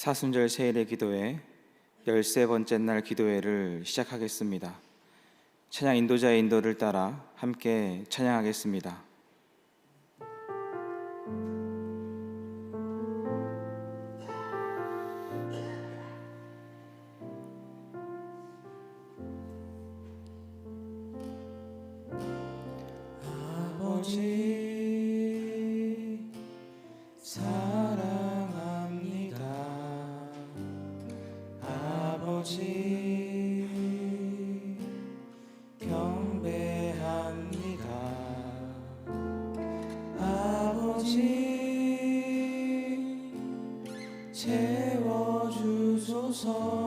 사순절 세일의 기도회 열세 번째 날 기도회를 시작하겠습니다. 찬양 인도자의 인도를 따라 함께 찬양하겠습니다. So.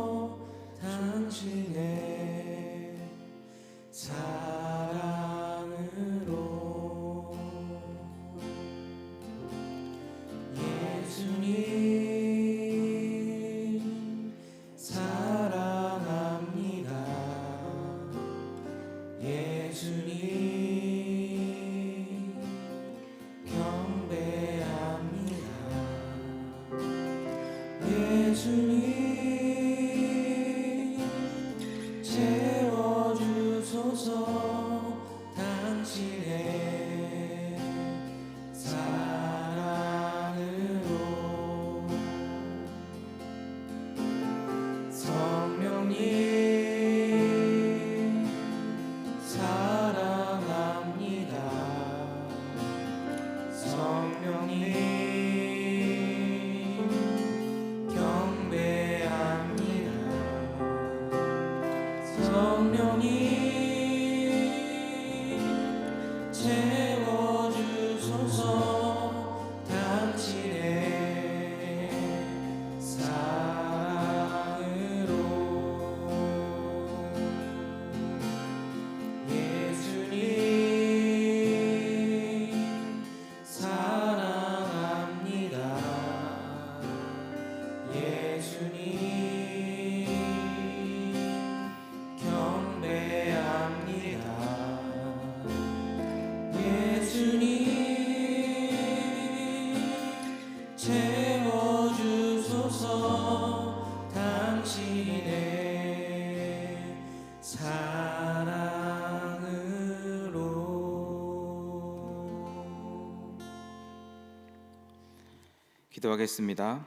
기도하겠습니다.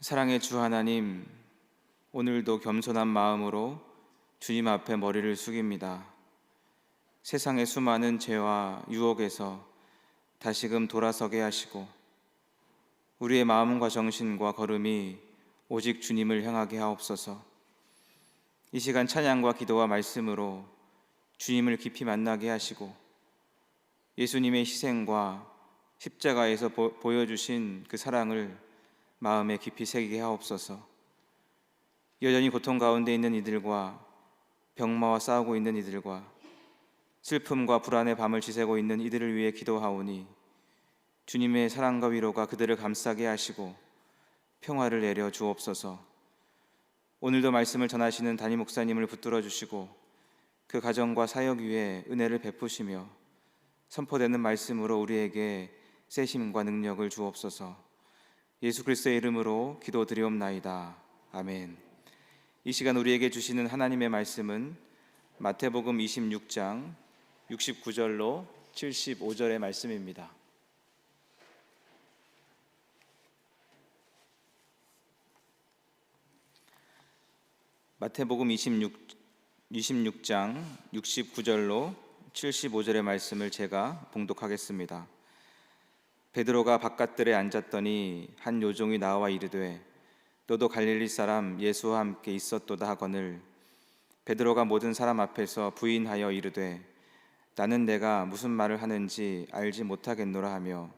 사랑의 주 하나님, 오늘도 겸손한 마음으로 주님 앞에 머리를 숙입니다. 세상의 수많은 죄와 유혹에서 다시금 돌아서게 하시고 우리의 마음과 정신과 걸음이 오직 주님을 향하게 하옵소서. 이 시간 찬양과 기도와 말씀으로 주님을 깊이 만나게 하시고 예수님의 희생과 십자가에서 보, 보여주신 그 사랑을 마음에 깊이 새기게 하옵소서. 여전히 고통 가운데 있는 이들과 병마와 싸우고 있는 이들과 슬픔과 불안의 밤을 지새고 있는 이들을 위해 기도하오니 주님의 사랑과 위로가 그들을 감싸게 하시고 평화를 내려 주옵소서. 오늘도 말씀을 전하시는 담임 목사님을 붙들어 주시고 그 가정과 사역 위에 은혜를 베푸시며 선포되는 말씀으로 우리에게 세심과 능력을 주옵소서. 예수 그리스도의 이름으로 기도드리옵나이다. 아멘. 이 시간 우리에게 주시는 하나님의 말씀은 마태복음 26장 69절로 75절의 말씀입니다. 마태복음 26, 26장 69절로 75절의 말씀을 제가 봉독하겠습니다. 베드로가 바깥들에 앉았더니 한 요종이 나와 이르되 너도 갈릴리 사람 예수와 함께 있었도다 하거늘. 베드로가 모든 사람 앞에서 부인하여 이르되 나는 내가 무슨 말을 하는지 알지 못하겠노라 하며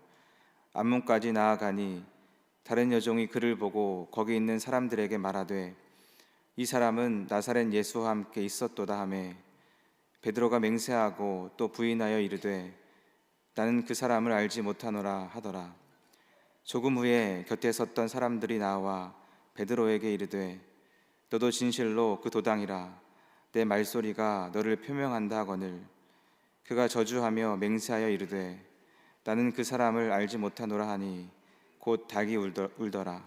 앞문까지 나아가니 다른 여종이 그를 보고 거기 있는 사람들에게 말하되 이 사람은 나사렛 예수와 함께 있었도다 하매. 베드로가 맹세하고 또 부인하여 이르되 나는 그 사람을 알지 못하노라 하더라. 조금 후에 곁에 섰던 사람들이 나와 베드로에게 이르되 너도 진실로 그 도당이라. 내 말소리가 너를 표명한다 하거늘. 그가 저주하며 맹세하여 이르되 나는 그 사람을 알지 못하노라 하니 곧 닭이 울더, 울더라.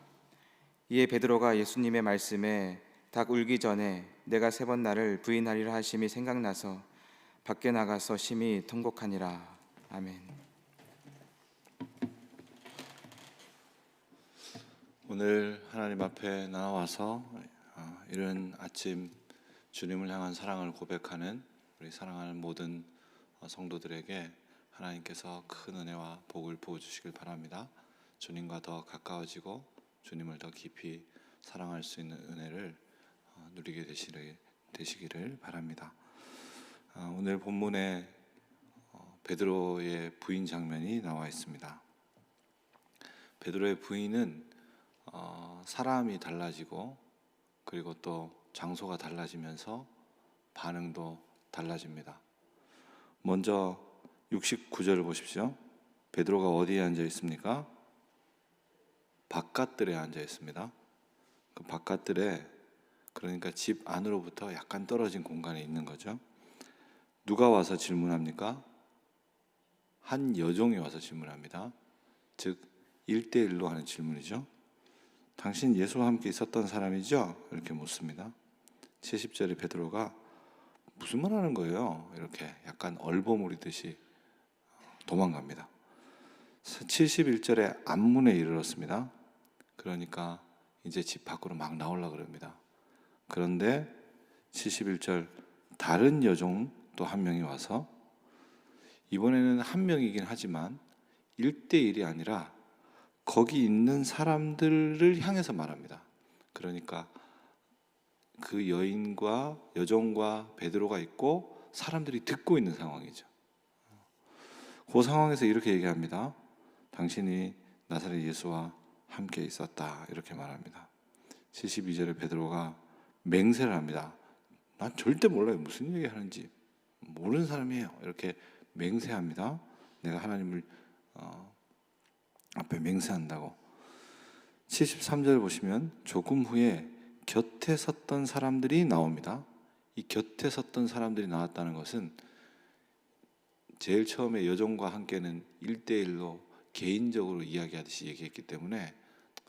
이에 베드로가 예수님의 말씀에 닭 울기 전에 내가 세 번 나를 부인하리라 하심이 생각나서 밖에 나가서 심히 통곡하니라. 아멘. 오늘 하나님 앞에 나와서 어, 이런 아침 주님을 향한 사랑을 고백하는 우리 사랑하는 모든 어, 성도들에게 하나님께서 큰 은혜와 복을 부어 주시길 바랍니다. 주님과 더 가까워지고 주님을 더 깊이 사랑할 수 있는 은혜를 어, 누리게 되시기를 바랍니다. 어, 오늘 본문에 어, 베드로의 부인 장면이 나와 있습니다. 베드로의 부인은 어, 사람이 달라지고 그리고 또 장소가 달라지면서 반응도 달라집니다. 먼저 69절을 보십시오. 베드로가 어디에 앉아 있습니까? 바깥들에 앉아 있습니다. 그 바깥들에 그러니까 집 안으로부터 약간 떨어진 공간에 있는 거죠. 누가 와서 질문합니까? 한 여종이 와서 질문합니다. 즉 1대1로 하는 질문이죠. 당신 예수와 함께 있었던 사람이죠? 이렇게 묻습니다. 70절에 베드로가 무슨 말 하는 거예요? 이렇게 약간 얼버무리듯이 도망갑니다. 71절에 안문에 이르렀습니다. 그러니까 이제 집 밖으로 막 나오려 그럽니다. 그런데 71절 다른 여종 또 한 명이 와서 이번에는 한 명이긴 하지만 1대1이 아니라 거기 있는 사람들을 향해서 말합니다. 그러니까 그 여인과 여종과 베드로가 있고 사람들이 듣고 있는 상황이죠. 그 상황에서 이렇게 얘기합니다. 당신이 나사렛 예수와 함께 있었다. 이렇게 말합니다. 72절에 베드로가 맹세를 합니다. 난 절대 몰라요. 무슨 얘기 하는지. 모르는 사람이에요. 이렇게 맹세합니다. 내가 하나님을 어, 앞에 맹세한다고. 73절 보시면 조금 후에 곁에 섰던 사람들이 나옵니다. 이 곁에 섰던 사람들이 나왔다는 것은 제일 처음에 여종과 함께는 1대1로 개인적으로 이야기하듯이 얘기했기 때문에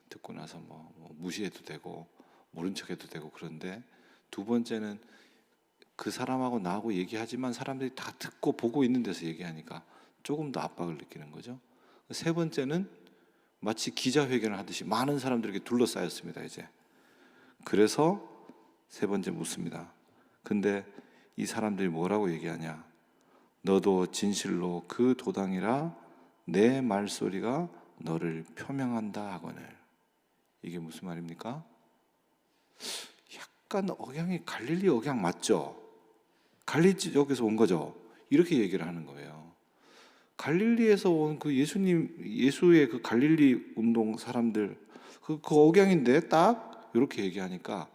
듣고 나서 뭐, 뭐 무시해도 되고 모른 척해도 되고 그런데 두 번째는 그 사람하고 나하고 얘기하지만 사람들이 다 듣고 보고 있는 데서 얘기하니까 조금 더 압박을 느끼는 거죠. 세 번째는 마치 기자회견을 하듯이 많은 사람들에게 둘러싸였습니다. 이제 그래서 세 번째 묻습니다. 근데 이 사람들이 뭐라고 얘기하냐? 너도 진실로 그 도당이라 내 말소리가 너를 표명한다 하거늘. 이게 무슨 말입니까? 약간 억양이 갈릴리 억양 맞죠? 갈릴리 지역에서 온 거죠. 이렇게 얘기를 하는 거예요. 갈릴리에서 온 그 예수님 예수의 그 갈릴리 운동 사람들 그, 그 억양인데 딱 이렇게 얘기하니까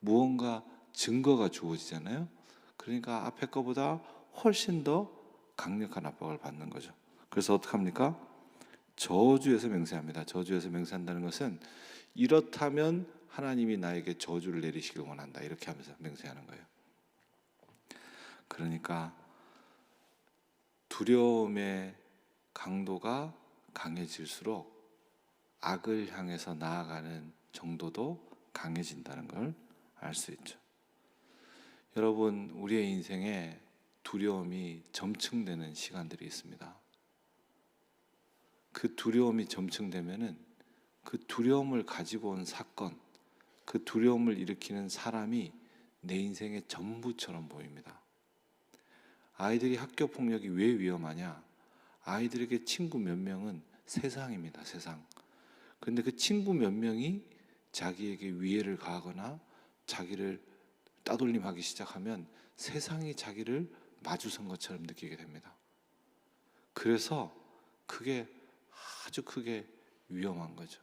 무언가 증거가 주어지잖아요. 그러니까 앞에 거보다 훨씬 더 강력한 압박을 받는 거죠. 그래서 어떻게 합니까? 저주에서 맹세합니다. 저주에서 맹세한다는 것은 이렇다면 하나님이 나에게 저주를 내리시길 원한다. 이렇게 하면서 맹세하는 거예요. 그러니까 두려움의 강도가 강해질수록 악을 향해서 나아가는 정도도 강해진다는 걸 알 수 있죠. 여러분, 우리의 인생에 두려움이 점층되는 시간들이 있습니다. 그 두려움이 점층되면은 그 두려움을 가지고 온 사건, 그 두려움을 일으키는 사람이 내 인생의 전부처럼 보입니다. 아이들이 학교 폭력이 왜 위험하냐? 아이들에게 친구 몇 명은 세상입니다, 세상. 그런데 그 친구 몇 명이 자기에게 위해를 가하거나 자기를 따돌림하기 시작하면 세상이 자기를 마주선 것처럼 느끼게 됩니다. 그래서 그게 아주 크게 위험한 거죠.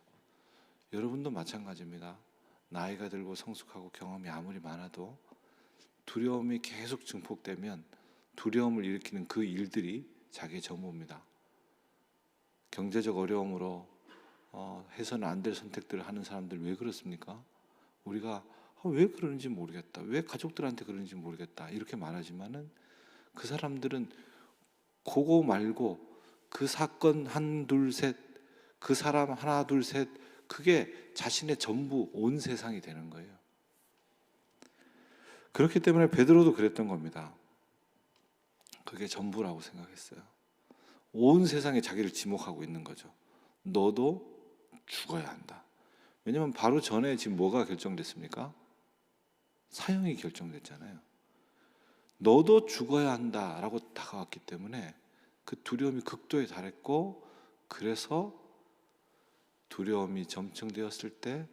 여러분도 마찬가지입니다. 나이가 들고 성숙하고 경험이 아무리 많아도 두려움이 계속 증폭되면 두려움을 일으키는 그 일들이 자기의 전부입니다. 경제적 어려움으로 어, 해서는 안 될 선택들을 하는 사람들 왜 그렇습니까? 우리가 아, 왜 그러는지 모르겠다. 왜 가족들한테 그러는지 모르겠다. 이렇게 말하지만은 그 사람들은 그거 말고 그 사건 한 둘 셋, 그 사람 하나 둘 셋, 그게 자신의 전부 온 세상이 되는 거예요. 그렇기 때문에 베드로도 그랬던 겁니다. 그게 전부라고 생각했어요. 온 세상에 자기를 지목하고 있는 거죠. 너도 죽어야 한다. 왜냐하면 바로 전에 지금 뭐가 결정됐습니까? 사형이 결정됐잖아요. 너도 죽어야 한다라고 다가왔기 때문에 그 두려움이 극도에 달했고 그래서 두려움이 점층되었을 때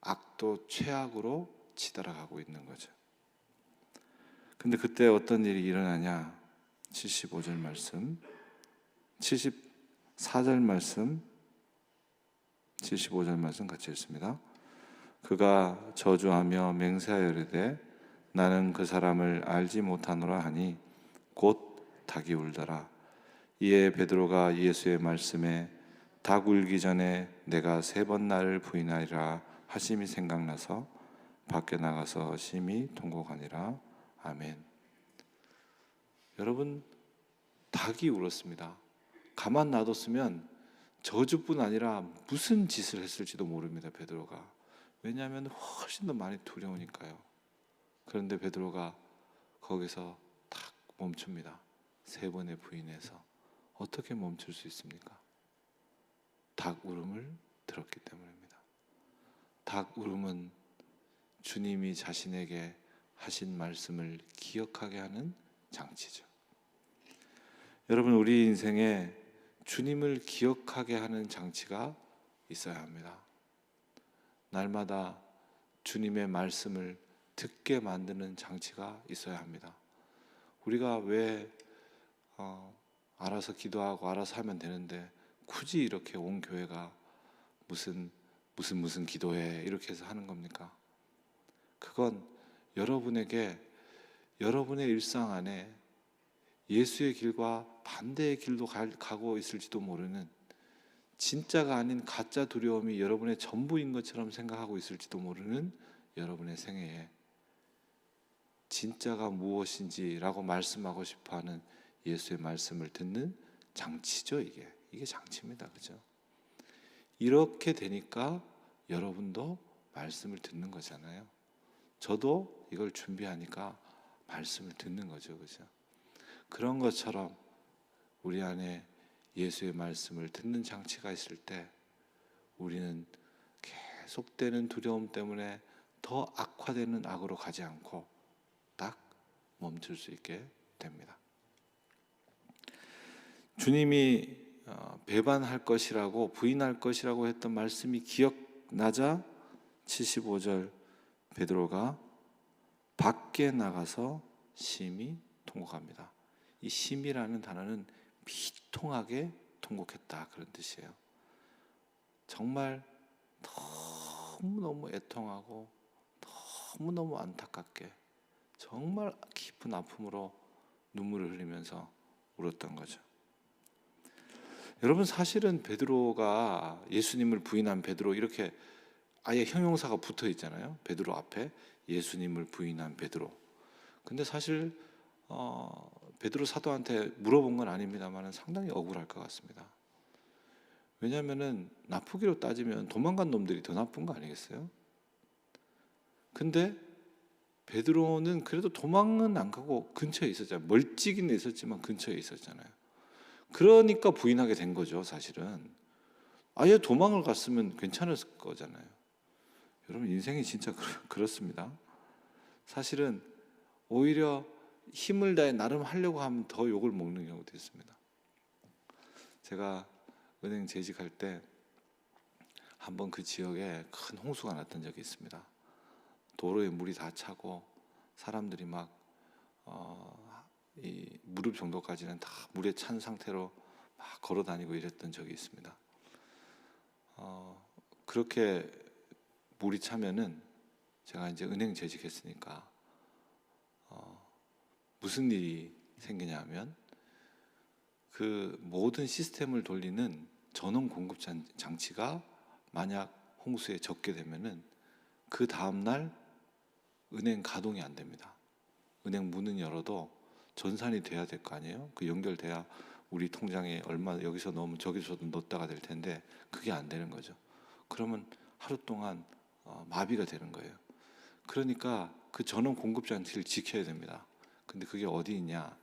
악도 최악으로 치달아가고 있는 거죠. 근데 그때 어떤 일이 일어나냐? 75절 말씀, 74절 말씀, 75절 말씀 같이 읽습니다. 그가 저주하며 맹세하여 이르되 나는 그 사람을 알지 못하노라 하니 곧 닭이 울더라. 이에 베드로가 예수의 말씀에 닭 울기 전에 내가 세 번 나를 부인하리라 하심이 생각나서 밖에 나가서 심히 통곡하니라. 아멘. 여러분 닭이 울었습니다. 가만 놔뒀으면 저주뿐 아니라 무슨 짓을 했을지도 모릅니다. 베드로가. 왜냐하면 훨씬 더 많이 두려우니까요. 그런데 베드로가 거기서 탁 멈춥니다. 세 번의 부인해서 어떻게 멈출 수 있습니까? 닭 울음을 들었기 때문입니다. 닭 울음은 주님이 자신에게 하신 말씀을 기억하게 하는 장치죠. 여러분 우리 인생에 주님을 기억하게 하는 장치가 있어야 합니다. 날마다 주님의 말씀을 듣게 만드는 장치가 있어야 합니다. 우리가 왜 어, 알아서 기도하고 알아서 하면 되는데 굳이 이렇게 온 교회가 무슨 무슨 무슨 기도해 이렇게 해서 하는 겁니까? 그건 여러분에게 여러분의 일상 안에 예수의 길과 반대의 길로 가, 가고 있을지도 모르는 진짜가 아닌 가짜 두려움이 여러분의 전부인 것처럼 생각하고 있을지도 모르는 여러분의 생애에 진짜가 무엇인지라고 말씀하고 싶어 하는 예수의 말씀을 듣는 장치죠 이게. 이게 장치입니다. 그죠? 이렇게 되니까 여러분도 말씀을 듣는 거잖아요. 저도 이걸 준비하니까 말씀을 듣는 거죠 그죠 그런 것처럼 우리 안에 예수의 말씀을 듣는 장치가 있을 때 우리는 계속되는 두려움 때문에 더 악화되는 악으로 가지 않고 딱 멈출 수 있게 됩니다. 주님이 어, 배반할 것이라고 부인할 것이라고 했던 말씀이 기억나자 75절 베드로가 밖에 나가서 심히 통곡합니다. 이 심이라는 단어는 비통하게 통곡했다 그런 뜻이에요. 정말 너무 너무 애통하고 너무 너무 안타깝게 정말 깊은 아픔으로 눈물을 흘리면서 울었던 거죠. 여러분 사실은 베드로가 예수님을 부인한 베드로 이렇게 아예 형용사가 붙어 있잖아요. 베드로 앞에 예수님을 부인한 베드로. 근데 사실 어, 베드로 사도한테 물어본 건 아닙니다만 상당히 억울할 것 같습니다. 왜냐하면은 나쁘기로 따지면 도망간 놈들이 더 나쁜 거 아니겠어요? 근데 베드로는 그래도 도망은 안 가고 근처에 있었잖아요. 멀찍이는 있었지만 근처에 있었잖아요. 그러니까 부인하게 된 거죠, 사실은. 아예 도망을 갔으면 괜찮았을 거잖아요. 여러분 인생이 진짜 그렇습니다. 사실은 오히려 힘을 다해 나름 하려고 하면 더 욕을 먹는 경우도 있습니다. 제가 은행 재직할 때 한번 그 지역에 큰 홍수가 났던 적이 있습니다. 도로에 물이 다 차고 사람들이 막 어, 이 무릎 정도까지는 다 물에 찬 상태로 막 걸어 다니고 이랬던 적이 있습니다. 어, 그렇게 물이 차면은 제가 이제 은행 재직했으니까 어, 무슨 일이 생기냐면 그 모든 시스템을 돌리는 전원 공급 장- 장치가 만약 홍수에 젖게 되면은 그 다음 날 은행 가동이 안 됩니다. 은행 문은 열어도 전산이 돼야 될 거 아니에요? 그 연결돼야 우리 통장에 얼마 여기서 넣으면 저기서도 넣었다가 될 텐데 그게 안 되는 거죠. 그러면 하루 동안 어, 마비가 되는 거예요. 그러니까 그 전원 공급 장치를 지켜야 됩니다. 근데 그게 어디 있냐?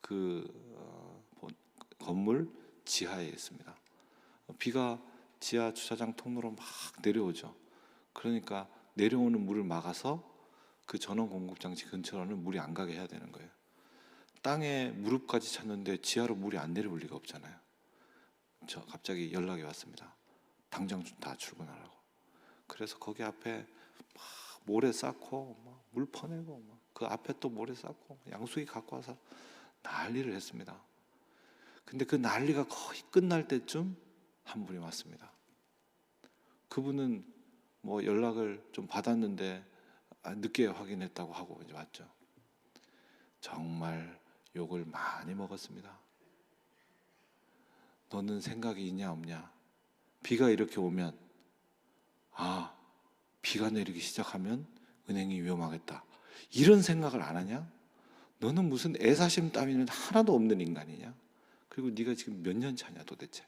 그 어, 본- 건물 지하에 있습니다. 어, 비가 지하 주차장 통로로 막 내려오죠. 그러니까 내려오는 물을 막아서 그 전원 공급 장치 근처로는 물이 안 가게 해야 되는 거예요. 땅에 무릎까지 찼는데 지하로 물이 안 내려올 리가 없잖아요. 저 갑자기 연락이 왔습니다. 당장 다 출근하라고. 그래서 거기 앞에 막 모래 쌓고 막 물 퍼내고 막 그 앞에 또 모래 쌓고 양수기 갖고 와서 난리를 했습니다. 근데 그 난리가 거의 끝날 때쯤 한 분이 왔습니다. 그분은 뭐 연락을 좀 받았는데 아, 늦게 확인했다고 하고 이제 왔죠. 정말 욕을 많이 먹었습니다. 너는 생각이 있냐 없냐? 비가 이렇게 오면 아 비가 내리기 시작하면 은행이 위험하겠다. 이런 생각을 안 하냐? 너는 무슨 애사심 따위는 하나도 없는 인간이냐? 그리고 네가 지금 몇 년 차냐 도대체?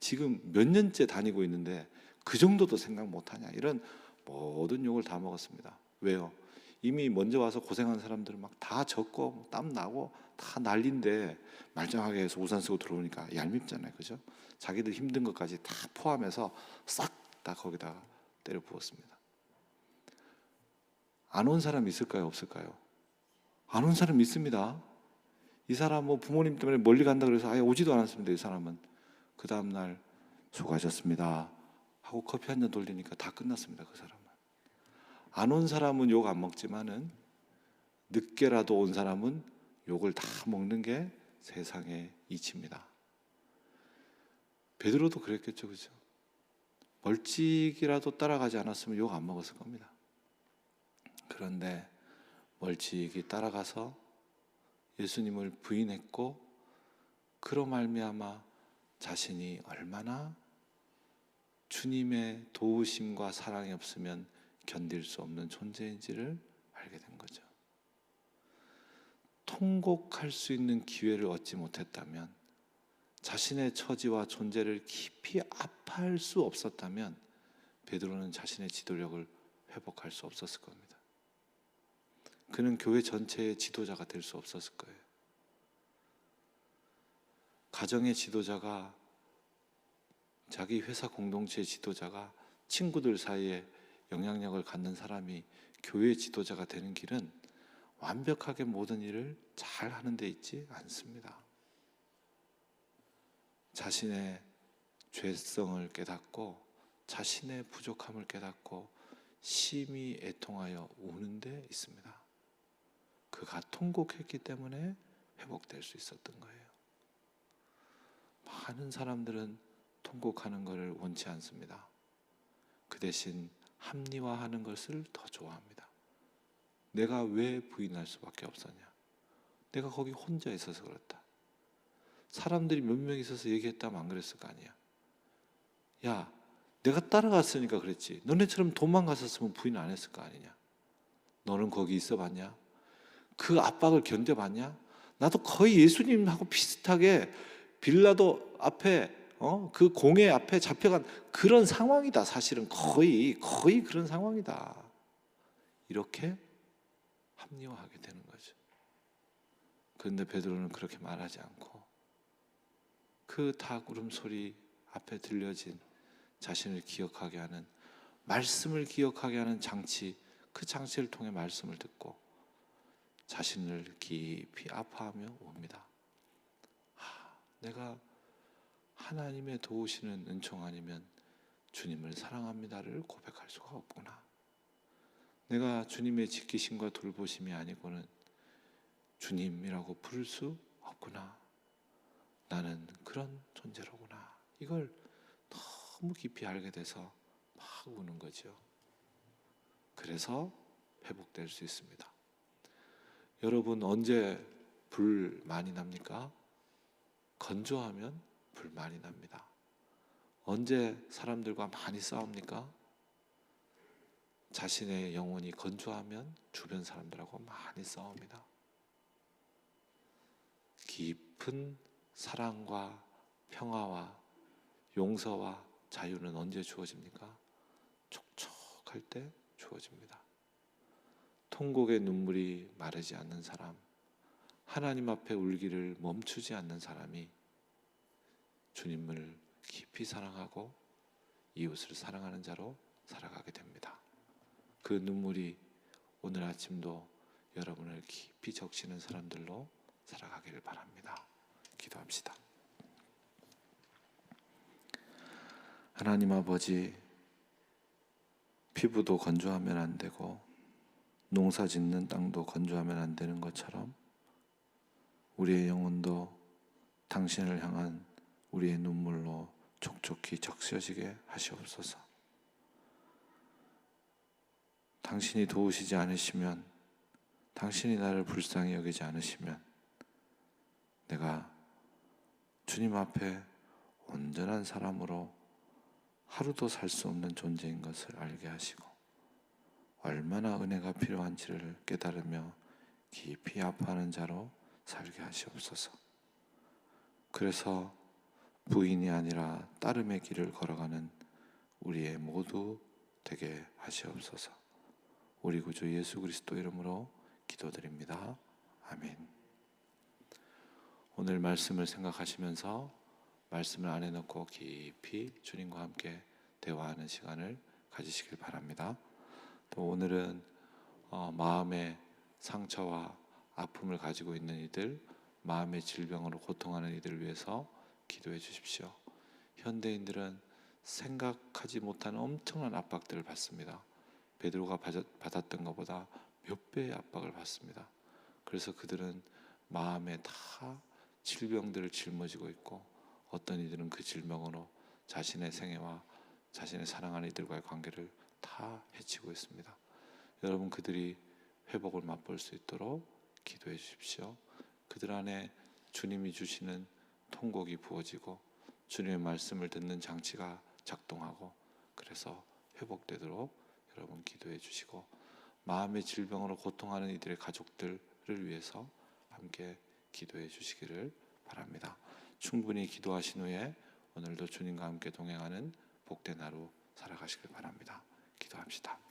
지금 몇 년째 다니고 있는데 그 정도도 생각 못 하냐? 이런 모든 욕을 다 먹었습니다. 왜요? 이미 먼저 와서 고생한 사람들은 막 다 젖고 땀 나고 다 난린데 말짱하게 해서 우산 쓰고 들어오니까 얄밉잖아요. 그죠? 자기들 힘든 것까지 다 포함해서 싹 다 거기다가 때려 부었습니다. 안 온 사람 있을까요? 없을까요? 안 온 사람 있습니다. 이 사람 뭐 부모님 때문에 멀리 간다 그래서 아예 오지도 않았습니다. 이 사람은 그 다음 날 수고하셨습니다 하고 커피 한 잔 돌리니까 다 끝났습니다. 그 사람은 안 온 사람은 욕 안 먹지만은 늦게라도 온 사람은 욕을 다 먹는 게 세상의 이치입니다. 베드로도 그랬겠죠, 그죠? 멀찍이라도 따라가지 않았으면 욕 안 먹었을 겁니다. 그런데 멀찍이 따라가서 예수님을 부인했고 그로 말미암아 자신이 얼마나 주님의 도우심과 사랑이 없으면 견딜 수 없는 존재인지를 알게 된 거죠. 통곡할 수 있는 기회를 얻지 못했다면 자신의 처지와 존재를 깊이 아파할 수 없었다면 베드로는 자신의 지도력을 회복할 수 없었을 겁니다. 그는 교회 전체의 지도자가 될 수 없었을 거예요. 가정의 지도자가 자기 회사 공동체의 지도자가 친구들 사이에 영향력을 갖는 사람이 교회 지도자가 되는 길은 완벽하게 모든 일을 잘 하는 데 있지 않습니다. 자신의 죄성을 깨닫고 자신의 부족함을 깨닫고 심히 애통하여 우는 데 있습니다. 그가 통곡했기 때문에 회복될 수 있었던 거예요. 많은 사람들은 통곡하는 것을 원치 않습니다. 그 대신 합리화하는 것을 더 좋아합니다. 내가 왜 부인할 수밖에 없었냐? 내가 거기 혼자 있어서 그렇다. 사람들이 몇 명 있어서 얘기했다면 안 그랬을 거 아니야. 야, 내가 따라갔으니까 그랬지. 너네처럼 도망갔었으면 부인 안 했을 거 아니냐. 너는 거기 있어 봤냐? 그 압박을 견뎌 봤냐? 나도 거의 예수님하고 비슷하게 빌라도 앞에 어? 그 공회 앞에 잡혀간 그런 상황이다. 사실은 거의 거의 그런 상황이다. 이렇게 합리화하게 되는 거죠. 그런데 베드로는 그렇게 말하지 않고 그 닭 울음소리 앞에 들려진 자신을 기억하게 하는 말씀을 기억하게 하는 장치 그 장치를 통해 말씀을 듣고 자신을 깊이 아파하며 옵니다. 하, 내가 하나님의 도우시는 은총 아니면 주님을 사랑합니다를 고백할 수가 없구나. 내가 주님의 지키심과 돌보심이 아니고는 주님이라고 부를 수 없구나. 나는 그런 존재로구나. 이걸 너무 깊이 알게 돼서 막 우는 거죠. 그래서 회복될 수 있습니다. 여러분 언제 불 많이 납니까? 건조하면 불 많이 납니다. 언제 사람들과 많이 싸웁니까? 자신의 영혼이 건조하면 주변 사람들하고 많이 싸웁니다. 깊은 사랑과 평화와 용서와 자유는 언제 주어집니까? 촉촉할 때 주어집니다. 통곡의 눈물이 마르지 않는 사람, 하나님 앞에 울기를 멈추지 않는 사람이 주님을 깊이 사랑하고 이웃을 사랑하는 자로 살아가게 됩니다. 그 눈물이 오늘 아침도 여러분을 깊이 적시는 사람들로 살아가기를 바랍니다. 기도합시다. 하나님 아버지, 피부도 건조하면 안 되고 농사 짓는 땅도 건조하면 안 되는 것처럼 우리의 영혼도 당신을 향한 우리의 눈물로 촉촉히 적셔지게 하시옵소서. 당신이 도우시지 않으시면, 당신이 나를 불쌍히 여기지 않으시면, 내가 주님 앞에 온전한 사람으로 하루도 살 수 없는 존재인 것을 알게 하시고, 얼마나 은혜가 필요한지를 깨달으며 깊이 아파하는 자로 살게 하시옵소서. 그래서 부인이 아니라 따름의 길을 걸어가는 우리의 모두 되게 하시옵소서. 우리 구주 예수 그리스도 이름으로 기도드립니다. 아멘. 오늘 말씀을 생각하시면서 말씀을 안에 넣고 깊이 주님과 함께 대화하는 시간을 가지시길 바랍니다. 또 오늘은 어, 마음의 상처와 아픔을 가지고 있는 이들, 마음의 질병으로 고통하는 이들을 위해서 기도해 주십시오. 현대인들은 생각하지 못하는 엄청난 압박들을 받습니다. 베드로가 받았- 받았던 것보다 몇 배의 압박을 받습니다. 그래서 그들은 마음에 다 질병들을 짊어지고 있고 어떤 이들은 그 질병으로 자신의 생애와 자신의 사랑하는 이들과의 관계를 다 해치고 있습니다. 여러분 그들이 회복을 맛볼 수 있도록 기도해 주십시오. 그들 안에 주님이 주시는 통곡이 부어지고 주님의 말씀을 듣는 장치가 작동하고 그래서 회복되도록 여러분 기도해 주시고 마음의 질병으로 고통하는 이들의 가족들을 위해서 함께 기도해 주시기를 바랍니다. 충분히 기도하신 후에 오늘도 주님과 함께 동행하는 복된 하루 살아가시길 바랍니다. 기도합시다.